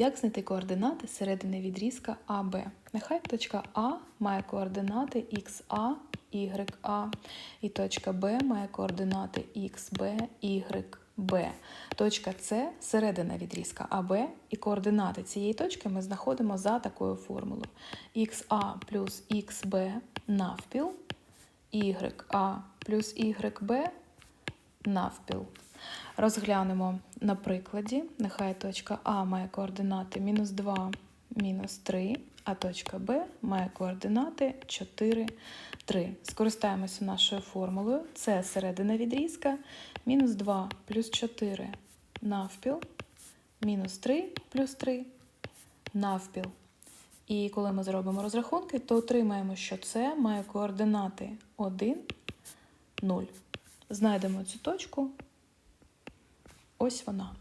Як знайти координати середини відрізка АБ? Нехай точка А має координати XA, YA, і точка Б має координати XB, YB. Точка С середина відрізка АБ, і координати цієї точки ми знаходимо за такою формулою. XA плюс XB навпіл, YA плюс YB навпіл. Розглянемо на прикладі. Нехай точка А має координати мінус 2, мінус 3, а точка Б має координати 4, 3. Скористаємося нашою формулою. Це середина відрізка, мінус 2 плюс 4 навпіл, мінус 3 плюс 3 навпіл. І коли ми зробимо розрахунки, то отримаємо, що це має координати 1, 0. Знайдемо цю точку. Ось вона.